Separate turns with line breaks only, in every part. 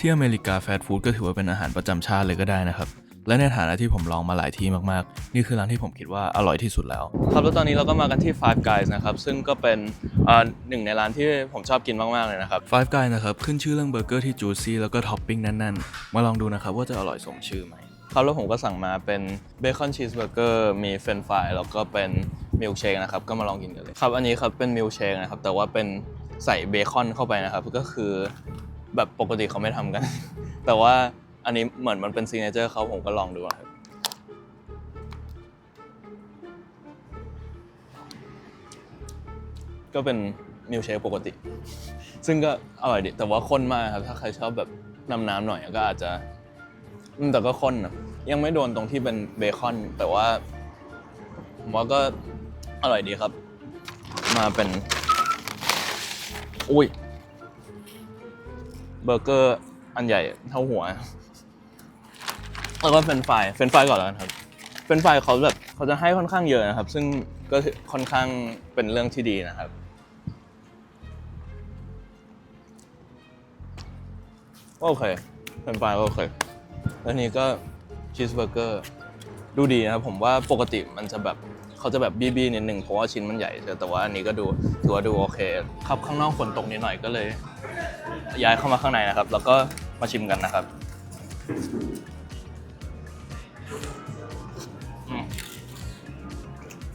ที่อเมริกาแฟสต์ฟู้ดก็ถือว่าเป็นอาหารประจำชาติเลยก็ได้นะครับ และในฐานะที่ผมลองมาหลายที่มากๆ นี่คือร้านที่ผมคิดว่าอร่อยที่สุดแล้ว ครับแล้วตอนนี้เราก็มากันที่ Five Guys นะครับ ซึ่งก็เป็นเอ่อหนึ่งในร้านที่ผมชอบกินมากๆเลยนะครับ Five Guys นะครับ ขึ้นชื่อเรื่องเบอร์เกอร์ที่จูซี่แล้วก็ท็อปปิ้งแน่นๆ มาลองดูนะครับว่าจะอร่อยสมชื่อไหมครับแล้วผมก็สั่งมาเป็นเบคอนชีสเบอร์เกอร์มีเฟรนฟรายแล้วก็เป็นมิลเชคนะครับก็มาลองกินกันเลยครับอันนี้ครับเป็นมิลเชคนะครับแต่ว่าเป็นใส่เบคอนเข้าไปนะครับก็คือ แบบปกติเขาไม่ทำกัน แต่ว่าอันนี้เหมือนมันเป็นซีเนเจอร์เขาผมก็ลองดูครับก็เป็นมิลเชคปกติ ซึ่งก็อร่อยดี แต่ว่าข้นมากครับ ถ้าใครชอบแบบน้ำน้ำหน่อยก็อาจจะแต่ก็ข้นนะยังไม่โดนตรงที่เป็นเบคอน แต่ว่าผมว่าก็อร่อยดีครับ มาเป็น อุ้ย เบอร์เกอร์อันใหญ่เท่าหัว แล้วก็เฟรนฟรายเฟรนฟรายก่อนแล้วกันครับ เฟรนฟรายเขาแบบเขาจะให้ค่อนข้างเยอะนะครับ ซึ่งก็ค่อนข้างเป็นเรื่องที่ดีนะครับ โอเคเป็นไฟล์ก็โอเคแล้วนี้ก็ชีสเบอร์เกอร์ดูดีนะครับผมว่าปกติมันจะแบบเขาจะแบบบี้ๆนิดหนึ่งเพราะว่าชิ้นมันใหญ่แต่ว่าอันนี้ก็ดูถือว่าดูโอเค ครับข้างนอกฝนตกนิดหน่อยก็เลย ย้ายเข้ามาข้างในนะครับ แล้วก็มาชิมกันนะครับ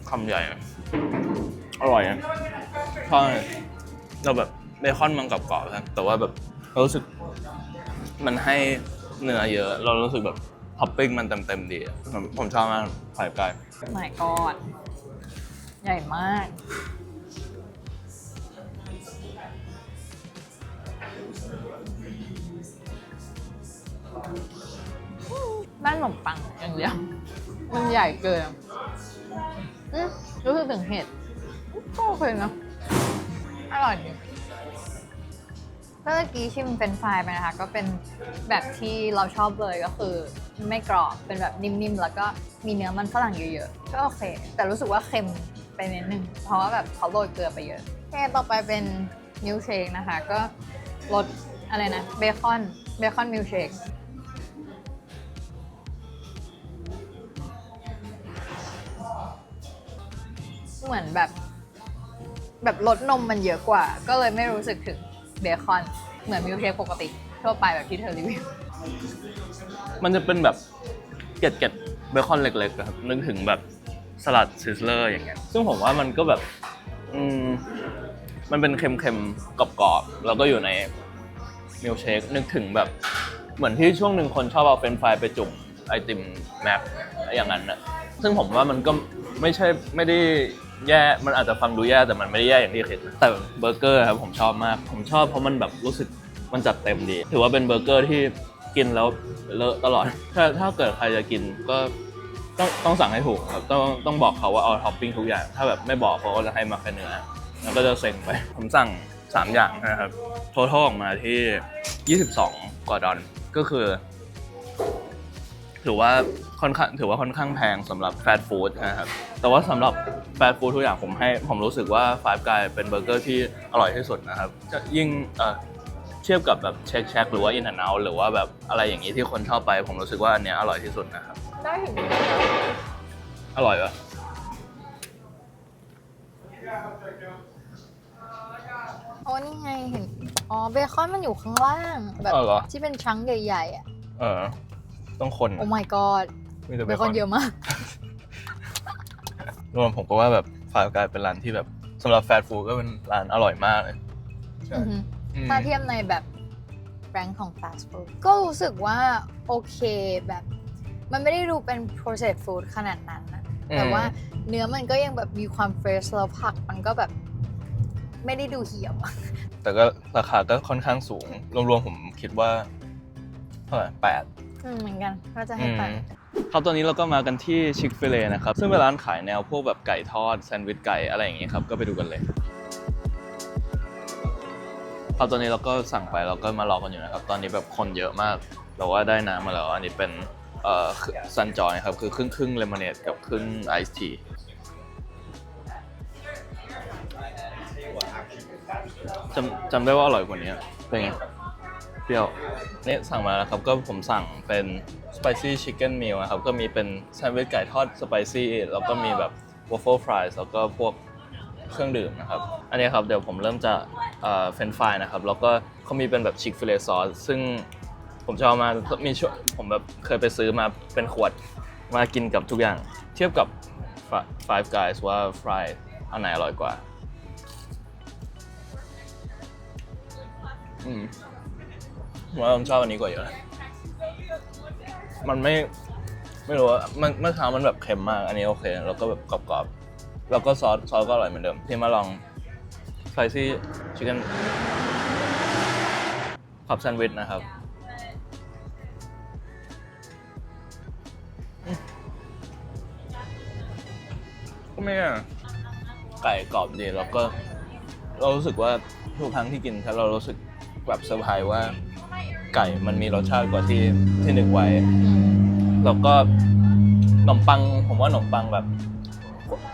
คำใหญ่ อร่อยอะใช่เราแบบเบคอนมันกรอบๆครับแต่ว่าแบบเรารู้สึกมันให้เนื้อเยอะ เรารู้สึกแบบท็อปปิ้งมันเต็มๆดี ผมชอบมากไข่ไก่
หมายกอดใหญ่มาก บ้านขนมปังอย่างเดียว มันใหญ่เกินอืมรู้สึกถึงเห็ดก็โอเคนะ อร่อยดีเมื่อกี้ชิมเฟรนช์ฟไปนะคะ ก็เป็นแบบที่เราชอบเลยก็คือไม่กรอบเป็นแบบนิ่มๆ แล้วก็มีเนื้อมันฝรั่งเยอะๆ ก็โอเค แต่รู้สึกว่าเค็มไปนิดนึง เพราะว่าแบบเขาโรยเกลือไปเยอะ โอเค ต่อไปเป็นมิลเชคนะคะ ก็ รสอะไรนะเบคอนเบคอนมิลเชคเหมือนแบบ แบบรสนมมันเยอะกว่า ก็เลยไม่รู้สึกถึงเบคอน เหมือนมิลเชคปกติ ทั่วไปแบบที่เธอรีวิว
มันจะเป็นแบบเกล็ดเกล็ดเบคอนเล็กๆครับนึกถึงแบบสลัดซิสเลอร์อย่างเงี้ยซึ่งผมว่ามันก็แบบ อืม มันเป็นเค็มๆกรอบๆแล้วก็อยู่ใน มิลเชคนึกถึงแบบ เหมือนที่ช่วงหนึ่งคนชอบเอาเฟรนฟรายไปจุ่มไอติมแมปอย่างนั้นนะซึ่งผมว่ามันก็ไม่ใช่ไม่ได้แย่ มันอาจจะฟังดูแย่แต่มันไม่ได้แย่อย่างที่คิดนแต่เบอร์เกอร์ครับผมชอบมาก ผมชอบเพราะมันแบบรู้สึกมันจัดเต็มดี ถือว่าเป็นเบอร์เกอร์ที่กินแล้วเลอะตลอด ถ้าถ้าเกิดใครจะกินก็ต้องต้องสั่งให้ถูกครับต้องต้องบอกเขาว่าเอาท็อปปิ้งทุกอย่าง ถ้าแบบไม่บอกเขาก็จะให้มาแค่เนื้อแล้วก็จะเซ็งไป ผมสั่ง 3 อย่างนะครับโททอออกมาที่ 22 กว่าดอลก็คือ ถือว่าค่อนข้างถือว่าค่อนข้างแพงสำหรับแฟสต์ฟู้ดนะครับ แต่ว่าสำหรับแฟสต์ฟู้ดทุกอย่างผมให้ผมรู้สึกว่า Five Guys เป็นเบอร์เกอร์ที่อร่อยที่สุดนะครับจะยิ่งเอ่อเทียบกับแบบเช็คแช็คหรือว่า In and Out หรือว่าแบบอะไรอย่างนี้ที่คนชอบไปผมรู้สึกว่าอันเนี้ยอร่อยที่สุดนะครับ
ได้ถึง
อร่อยปะ
โอ้นี่ไงเห็น อ๋อเบคอนมันอยู่ข้างล่าง แบบ
เออเหรอ
ที่เป็นชั้งใหญ่ๆอะ
เออ ต้องคน
โอ้ my god
มีแต่
เบคอนเยอะมาก
รวมผมก็ว่าแบบฟายกายเป็นร้านที่แบบสำหรับแฟสต์ฟู้ดก็เป็นร้านอร่อยมากเลย
อือฮึ
อืม
ถ้าเทียบในแบบแรงของ fast food ก็รู้สึกว่า โอเคแบบ มันไม่ได้ดูเป็น processed food ขนาดนั้นนะ แต่ว่าเนื้อมันก็ยังแบบมีความ fresh แล้วผักมันก็แบบ ไม่ได้ดูเหี่ยวอะ
แต่ก็ราคาก็ค่อนข้างสูง รวมๆผมคิดว่าเท่าไหร่แปด
อืมเหมือนกันก็จะให้ไป
ครับตอนนี้เราก็มากันที่ชิคฟิเลนะครับ ซึ่งเป็นร้านขายแนวพวกแบบไก่ทอดแซนด์วิชไก่อะไรอย่างงี้ครับ ก็ไปดูกันเลย ครับตอนนี้เราก็สั่งไปเราก็มารอกันอยู่นะครับ ตอนนี้แบบคนเยอะมากแต่ว่าได้น้ำมาแล้ว อันนี้เป็นเอ่อซันจอยครับ คือครึ่งครึ่งเลมอนเนดกับครึ่งไอซ์ที จำจำได้ว่าอร่อยกว่านี้เป็นไง เปรี้ยวนี่สั่งมาแล้วครับ ก็ผมสั่งเป็น spicy chicken meal นะครับ ก็มีเป็นแซนด์วิชไก่ทอด spicy แล้วก็มีแบบ waffle fries แล้วก็พวกเครื่องดื่มนะครับ อันนี้ครับเดี๋ยวผมเริ่มจะเอ่อเฟรนฟรายนะครับ แล้วก็เขามีเป็นแบบชิคฟิเลซอสซึ่งผมชอบมามีช่วผมแบบเคยไปซื้อมาเป็นขวดมากินกับทุกอย่าง เทียบกับ Five Guys ว่าฟรายอันไหนอร่อยกว่า อืมผมว่าผมชอบอันนี้กว่าเยอะนะมันไม่ ไม่รู้ว่ามันเมื่อเช้ามันแบบเค็มมาก อันนี้โอเค แล้วก็แบบกรอบๆ แล้วก็ซอสซอสก็อร่อยเหมือนเดิม ที่มาลองสไปซี่ชิคเก้นขับแซนด์วิชนะครับอืมก็ไม่แย่ไก่กรอบดีแล้วก็ เรารู้สึกว่าทุกครั้งที่กินถ้าเรารู้สึก แบบเซอร์ไพรส์ว่าไก่มันมีรสชาติกว่าที่ที่นึกไว้ แล้วก็ขนมปัง ผมว่าขนมปังแบบ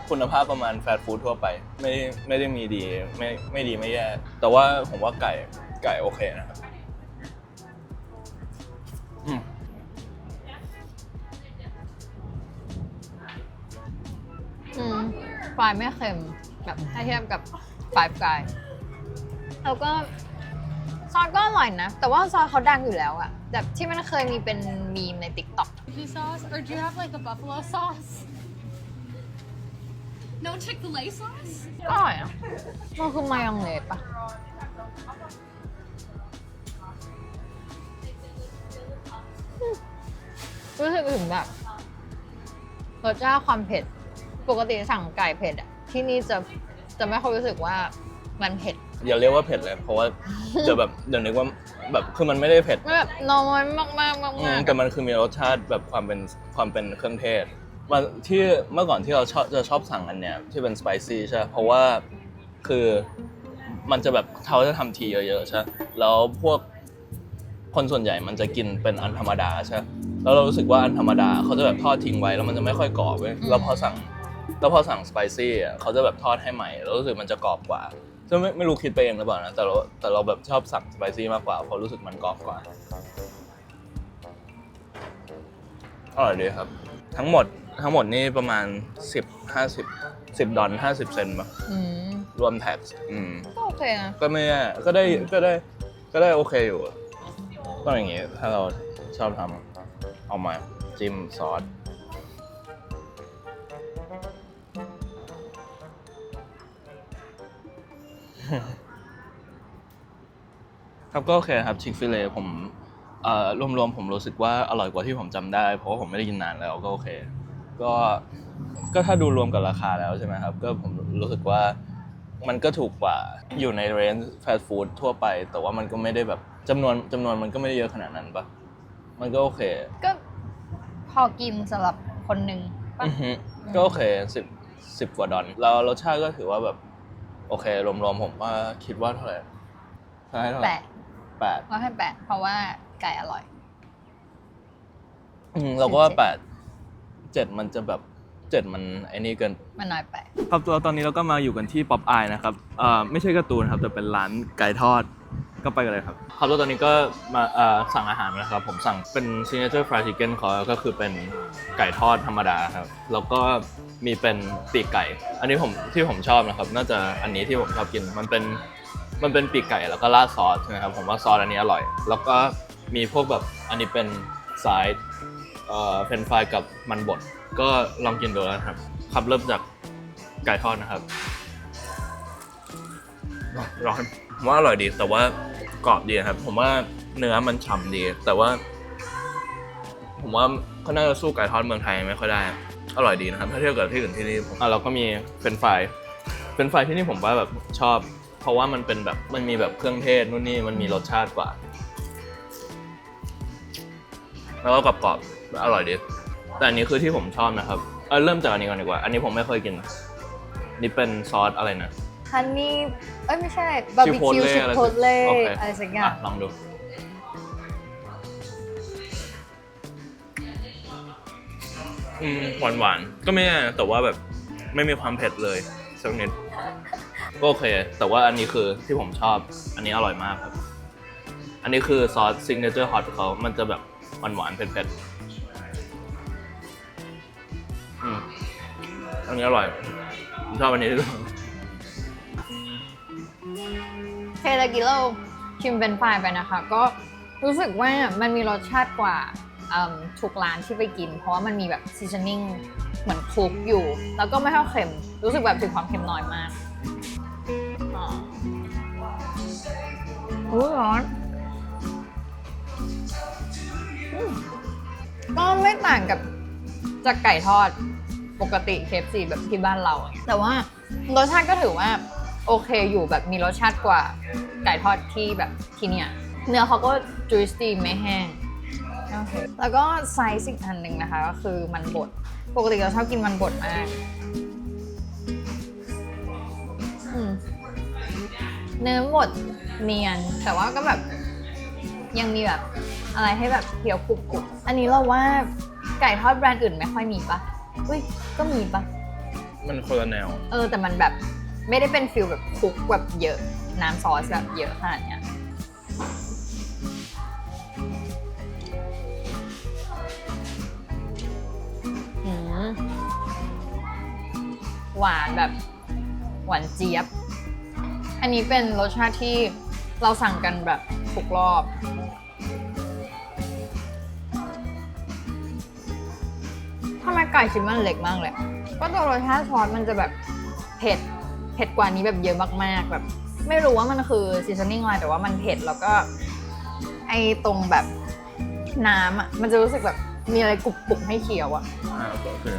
คุณภาพประมาณแฟร์ฟู้ดทั่วไป ไม่ได้ไม่ได้มีดีไม่ไม่ดีไม่แย่ แต่ว่าผมว่าไก่ไก่โอเคนะครับอืม
ฟรายไม่เค็มแบบถ้าเทียบกับฟรายกายแล้วก็ ซอสก็อร่อยนะ แต่ว่าซอสเขาดังอยู่แล้วอะแบบที่มันเคยมีเป็นมีมในติ๊กต็อก
barbecue sauce, or do you have like a buffalo sauce? No Chick Fil A sauce?
ก็อร่อยนะมันคือมายองเนสปะอืมรู้สึกถึงแบบรสชาติความเผ็ด ปกติสั่งไก่เผ็ดอะที่นี่จะจะไม่ค่อยรู้สึกว่ามันเผ็ด
อย่าเรียกว่าเผ็ดเลย เพราะว่าจะแบบเดี๋ยวนึกว่าแบบคือมันไม่ได้เผ็ด
มันแบบน้อยมากมากมาก
อื
มามก
แต่มันคือมีรสชาติแบบความเป็นความเป็นเครื่องเทศมันที่เมื่อก่อนที่เราชอบจะชอบสั่งอันเนี้ยที่เป็นสไปซี่ใช่ปะเพราะว่าคือมันจะแบบเขาจะทำทีเยอะๆใช่ปะแล้วพวกคนส่วนใหญ่มันจะกินเป็นอันธรรมดาใช่ปะแล้วเรารู้สึกว่าอันธรรมดาเขาจะแบบทอดทิ้งไว้แล้วมันจะไม่ค่อยกรอบเว้ยแล้วพอสั่ง แล้วพอสั่งสไปซี่อะเขาจะแบบทอดให้ใหม่แล้วรู้สึกมันจะกรอบกว่า ซึ่งไม่ไม่รู้คิดไปเองหรือเปล่านะ แต่เราแต่เราแบบชอบสั่งสไปซี่มากกว่าเพราะรู้สึกมันกรอบกว่า อร่อยดีครับ ทั้งหมดทั้งหมดนี่ประมาณ 10 50 10ดอล50 เซนต์ปะ
อืม
รวมแท็กอืม
ก็โอเคนะ
ก็ไม่แย่ก็ได้ก็ได้ก็ได้โอเคอยู่ต้องอย่างงี้ ถ้าเราชอบทำเอามาจิ้มซอส ครับก็โอเคครับชิคฟิเลผมเอ่อรวมๆผมรู้สึกว่าอร่อยกว่าที่ผมจำได้ เพราะว่าผมไม่ได้กินนานแล้วก็โอเค ก็ก็ถ้าดูรวมกับราคาแล้วใช่ไหมครับ ก็ผมรู้สึกว่ามันก็ถูกกว่าอยู่ในเรนจ์ฟาสต์ฟู้ดทั่วไป แต่ว่ามันก็ไม่ได้แบบจำนวนจำนวนมันก็ไม่ได้เยอะขนาดนั้นปะมันก็โอเค
ก็พอกินสำหรับคนหนึ่งปะ
อือฮึก็โอเคสิบสิบกว่าดอลแล้วรสชาติก็ถือว่าแบบ โอเค รวมๆผมว่าคิดว่าเท่าไหร่ใช่เท่าไห
แป
ร่
ด
แปด
เราให้แปดเพราะว่าไก่อร่อย
อืมเราก็ว่า
เจ็ด
แปดเจ็ดมันจะแบบเจ็ดมันไอ้นี่เกิน
มันน้อยไป
ครับตัวตอนนี้เราก็มาอยู่กันที่ป๊อปอายนะครับเอ่อไม่ใช่การ์ตูนครับ แต่เป็นร้านไก่ทอดก็ไปกันเลยครับ ครับแล้วตอนนี้ก็มาเอ่อสั่งอาหารมาแล้วครับ ผมสั่งเป็น signature fried chicken เขาก็คือเป็นไก่ทอดธรรมดาครับ แล้วก็ มีเป็นปีกไก่ อันนี้ผมที่ผมชอบนะครับ น่าจะอันนี้ที่ผมชอบกิน มันเป็นมันเป็นปีกไก่แล้วก็ราดซอสใช่ไหมครับ ผมว่าซอสอันนี้อร่อย แล้วก็มีพวกแบบอันนี้เป็นไซด์เอ่อเฟรนฟรายกับมันบด ก็ลองกินดูแล้วนะครับ ครับเริ่มจากไก่ทอดนะครับ ร้อนผมว่าอร่อยดี แต่ว่ากรอบดีครับ ผมว่าเนื้อมันฉ่ำดี แต่ว่า ผมว่าก็น่าจะสู้ไก่ทอดเมืองไทยไม่ค่อยได้ อร่อยดีนะครับ ถ้าเทียบกับที่อื่นที่นี่ผมอะเราก็มีเฟรนช์ฟรายเฟรนช์ฟรายที่นี่ผมว่าแบบชอบ เพราะว่ามันเป็นแบบมันมีแบบเครื่องเทศนู่นนี่มันมีรสชาติกว่า แล้วก็กรอบๆอร่อยดีแต่อันนี้คือที่ผมชอบนะครับเออเริ่มจากอันนี้ก่อนดีกว่า อันนี้ผมไม่เคยกิน นี่เป็นซอสอะไรนะ
ฮันนี่เอ้ยไม่ใช่บาร์บีคิว
Chipotle
ชิ
อะไร
โพเล่
โอเค
อะไรสักอย่า
อะ
ง
ลองดู อืมหวานหวานๆก็ไม่แย่แต่ว่าแบบไม่มีความเผ็ดเลยสักนิดก็โอเค แต่ว่าอันนี้คือที่ผมชอบ อันนี้อร่อยมากครับ อันนี้คือซอสซิงเกิลเจอร์ฮอตเขา มันจะแบบหวานหวานๆเผ็ดๆอืมอันนี้อร่อยผมชอบอันนี้ด้วย
เทเลกิโลชิมเป็นไฟรายไปนะคะ ก็รู้สึกว่ามันมีรสชาติกว่า ทุกร้านที่ไปกิน เพราะว่ามันมีแบบซีซันนิ่งเหมือนคลุกอยู่ แล้วก็ไม่เท่าเค็ม รู้สึกแบบถึงความเค็มน้อยมากอ๋ออู้ร้อนอืมก็ไม่ต่างกับจากไก่ทอดปกติเคฟซีแบบที่บ้านเราอะแต่ว่ารสชาติก็ถือว่าโอเคอยู่แบบมีรสชาติกว่าไก่ทอดที่แบบที่เนี่ยเนื้อเขาก็จุยซี่ไม่แห้งโอเค แล้วก็ไซส์อีกอันหนึ่งนะคะก็คือมันบด ปกติเราชอบกินมันบดมากอืมเนื้อบดเนียน แต่ว่าก็แบบยังมีแบบอะไรให้แบบเคี้ยวกรุบกรุบอันนี้เราว่าไก่ทอดแบรนด์อื่นไม่ค่อยมีปะอุ้ยก็มีปะ
มันคนละแนว
เออ แต่มันแบบไม่ได้เป็นฟิลแบบคลุกแบบเยอะ น้ำซอสแบบเยอะขนาดเนี้ย หวานแบบหวานเจี๊ยบ อันนี้เป็นรสชาติที่เราสั่งกันแบบทุกรอบ ทำไมไก่ชิ้นมันเล็กมากเลย ก็ตัวรสชาติซอสมันจะแบบเผ็ด เผ็ดกว่านี้แบบเยอะมากๆ แบบ ไม่รู้ว่ามันคือซีซันนิ่งอะไรแต่ว่ามันเผ็ดแล้วก็ ไอตรงแบบน้ำอะ มันจะรู้สึกแบบมีอะไรกรุบๆให้เคี้ยวอะ
อ่าก็คือ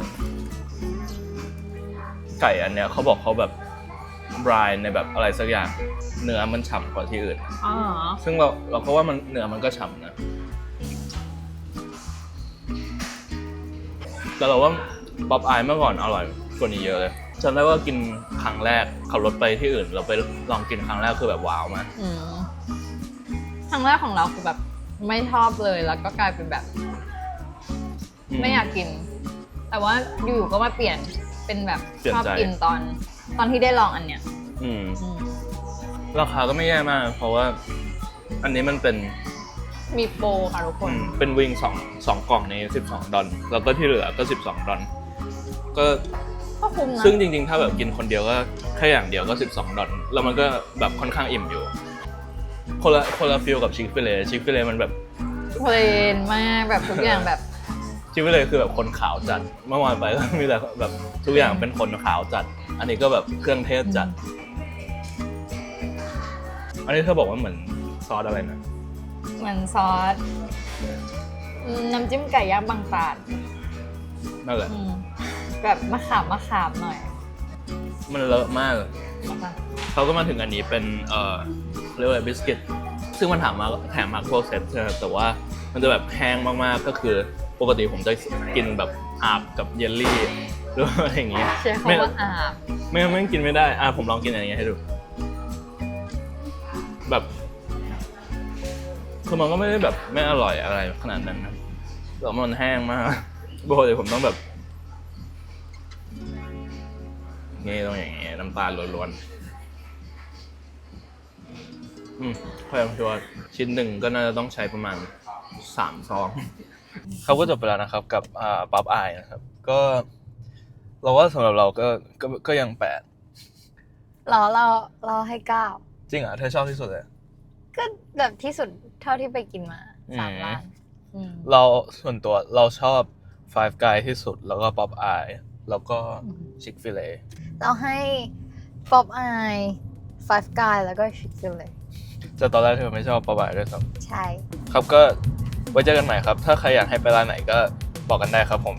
ไก่อันเนี้ยเขาบอกเขาแบบบรายในแบบอะไรสักอย่างเนื้อมันฉ่ำกว่าที่อื่น
อ๋อ
ซึ่งเราเราก็ว่ามันเนื้อมันก็ฉ่ำนะ แต่เราว่าป๊อปอายเมื่อก่อนอร่อยกว่านี้เยอะเลยจำได้ว่ากินครั้งแรกขับรถไปที่อื่น เราไปลองกินครั้งแรกคือแบบว้าวมาก
อืมครั้งแรกของเราคือแบบไม่ชอบเลยแล้วก็กลายเป็นแบบ ไม่อยากกิน แต่ว่าอยู่ๆก็มาเปลี่ยน เป็นแบบ
เปลี่ยน
ชอบ
ใจ
กินตอน ตอนที่ได้ลองอันเนี้ย
อืม
อืม
ราคาก็ไม่แย่มาก เพราะว่า อันนี้มันเป็น
มีโปรค่ะทุกค
อื
น
มเป็นวิงสองสองกล่องใน12ดอลแล้วก็ที่เหลือก็12ดอลก็
ก็คุ้มนะ
ซึ่งจริง ๆ ถ้าแบบกินคนเดียวก็แค่อย่างเดียวก็12ดอลแล้วมันก็แบบค่อนข้างอิ่มอยู่ คนละคนละฟิลกับชิคฟิเลชิคฟิเลมันแบบ
เพลนมากแบบทุกอย่างแบบ
ชิคฟิเลคือแบบคนขาวจัด เมื่อวานไปก็มีแต่แบบทุกอย่างเป็นคนขาวจัด อันนี้ก็แบบเครื่องเทศจัด อันนี้เธอบอกว่าเหมือนซอสอะไรนะ
เหมือนซอสอืมน้ำจิ้มไก่ย่างบางตาด
นั่นแหละ
อืมแบบมะขามมะขามหน่อย
มันเลอะมากเขาก็มาถึงอันนี้เป็น เอ่อเรียกว่าบิสกิต ซึ่งมันถามมาแถมมาโครเซตใช่ไหมแต่ว่ามันจะแบบแห้งมากๆ ก็คือ ปกติผมจะกินแบบอาบกับเยลลี่หรือว่าอะไรอย่างเงี้ย
ใช้
ไม่
คำว่าอาบ
ไม่ไม่กินไม่ได้อะผมลองกินอันนี้ให้ดู แบบคือมันก็ไม่ได้แบบไม่อร่อยอะไรขนาดนั้นนะแต่ว่ามันแห้งมากปกติผมต้องแบบนี่ต้องอย่างเงี้ยน้ำตาลล้วนๆอืมพยายามชัวร์ชิ้นหนึ่งก็น่าจะต้องใช้ประมาณสามซอง เขาก็จบไปแล้วนะครับ กับอ่าปั๊บอายนะครับ ก็ เราว่าสำหรับเราก็ก็ก็ยังแปด
เราเราเราให้เก้า
จริงเหรอะเธอชอบที่สุดเลย
ก็แบบที่สุดเท่าที่ไปกินมาสาม
อืม
ร้านอืม
เราส่วนตัวเราชอบ Five Guy ที่สุด แล้วก็ป๊อปอายแล้วก็
อืม
ชิคฟิเล
เราให้ป๊อปอาย Five Guy แล้วก็ชิคฟิเลย
แต่ตอนแรกเธอไม่ชอบป๊อปอายด้วยซ้
ใช่ำ
ครับก็ ไว้เจอกันใหม่ครับ ถ้าใครอยากให้ไปร้านไหนก็บอกกันได้ครับผม